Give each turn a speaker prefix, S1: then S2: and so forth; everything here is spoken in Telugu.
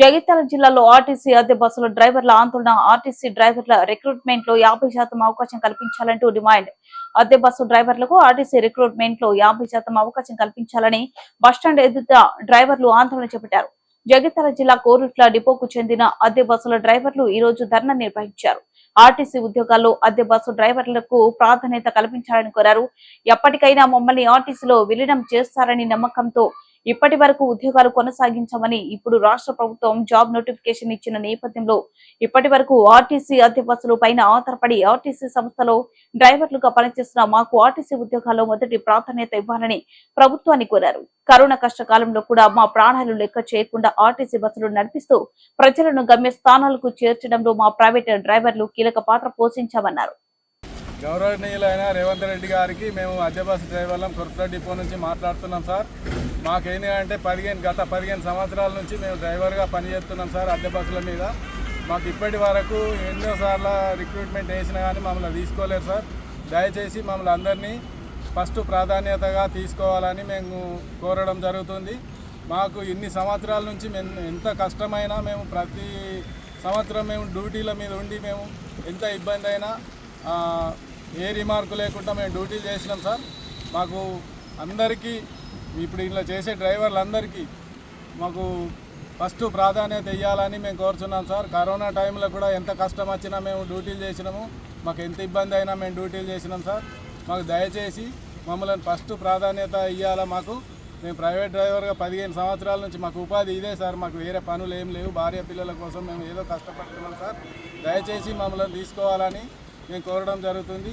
S1: జగిత్యాల జిల్లాలో ఆర్టీసీ అద్దె బస్సుల డ్రైవర్ల ఆందోళన. ఆర్టీసీ డ్రైవర్ల రిక్రూట్మెంట్లో యాభై శాతం అవకాశం కల్పించాలంటూ డిమాండ్. అద్దె బస్సు డ్రైవర్లకు ఆర్టీసీ రిక్రూట్మెంట్లో యాభై శాతం అవకాశం కల్పించాలని బస్టాండ్ ఎదుట డ్రైవర్లు ఆందోళన చేపట్టారు. జగిత్యాల జిల్లా కోరుట్ల డిపోకు చెందిన అద్దె బస్సుల డ్రైవర్లు ఈ రోజు ధర్నా నిర్వహించారు. ఆర్టీసీ ఉద్యోగాల్లో అద్దె బస్సు డ్రైవర్లకు ప్రాధాన్యత కల్పించాలని కోరారు. ఎప్పటికైనా మమ్మల్ని ఆర్టీసీలో విలీనం చేస్తారని నమ్మకంతో ఇప్పటి వరకు ఉద్యోగాలు కొనసాగించామని ఇప్పుడు రాష్ట్ర ప్రభుత్వం జాబ్ నోటిఫికేషన్ ఇచ్చిన నేపథ్యంలో ఇప్పటి వరకు ఆర్టీసీ అద్దె పైన ఆధారపడి ఆర్టీసీ సంస్థలో డ్రైవర్లుగా పనిచేస్తున్న మాకు ఆర్టీసీ ఉద్యోగాల్లో మొదటి ప్రాధాన్యత ఇవ్వాలని ప్రభుత్వాన్ని కోరారు. కరోనా కష్టకాలంలో కూడా మా ప్రాణాలు లెక్క చేయకుండా ఆర్టీసీ బస్సులు నడిపిస్తూ ప్రజలను గమ్య స్థానాలకు చేర్చడంలో మా ప్రైవేట్ డ్రైవర్లు కీలక పాత్ర పోషించామన్నారు.
S2: గౌరవనీయులైన రేవంత్ రెడ్డి గారికి మేము అద్దె డ్రైవర్లం కొరత డిపో నుంచి మాట్లాడుతున్నాం సార్. మాకేంటి అంటే పదిహేను గత పదిహేను సంవత్సరాల నుంచి మేము డ్రైవర్గా పనిచేస్తున్నాం సార్ అద్దె బస్సుల మీద. మాకు ఇప్పటి వరకు ఎన్నోసార్లు రిక్రూట్మెంట్ వేసినా కానీ మమ్మల్ని తీసుకోలేరు సార్. దయచేసి మమ్మల్ని అందరినీ ఫస్ట్ ప్రాధాన్యతగా తీసుకోవాలని మేము కోరడం జరుగుతుంది. మాకు ఇన్ని సంవత్సరాల నుంచి మేము ఎంత కష్టమైనా మేము ప్రతి సంవత్సరం మేము డ్యూటీల మీద ఉండి మేము ఎంత ఇబ్బంది అయినా ఏ రిమార్కు లేకుండా మేము డ్యూటీలు చేసినాం సార్. మాకు అందరికీ ఇప్పుడు ఇలా చేసే డ్రైవర్లందరికీ మాకు ఫస్ట్ ప్రాధాన్యత ఇవ్వాలని మేము కోరుతున్నాం సార్. కరోనా టైంలో కూడా ఎంత కష్టం వచ్చినా మేము డ్యూటీలు చేసినాము. మాకు ఎంత ఇబ్బంది అయినా మేము డ్యూటీలు చేసినాం సార్. మాకు దయచేసి మమ్మల్ని ఫస్ట్ ప్రాధాన్యత ఇవ్వాలా మాకు. మేము ప్రైవేట్ డ్రైవర్గా పదిహేను సంవత్సరాల నుంచి మాకు ఉపాధి ఇదే సార్. మాకు వేరే పనులు ఏం లేవు. భార్య పిల్లల కోసం మేము ఏదో కష్టపడుతున్నాం సార్. దయచేసి మమ్మల్ని తీసుకోవాలని మేము కోరడం జరుగుతుంది.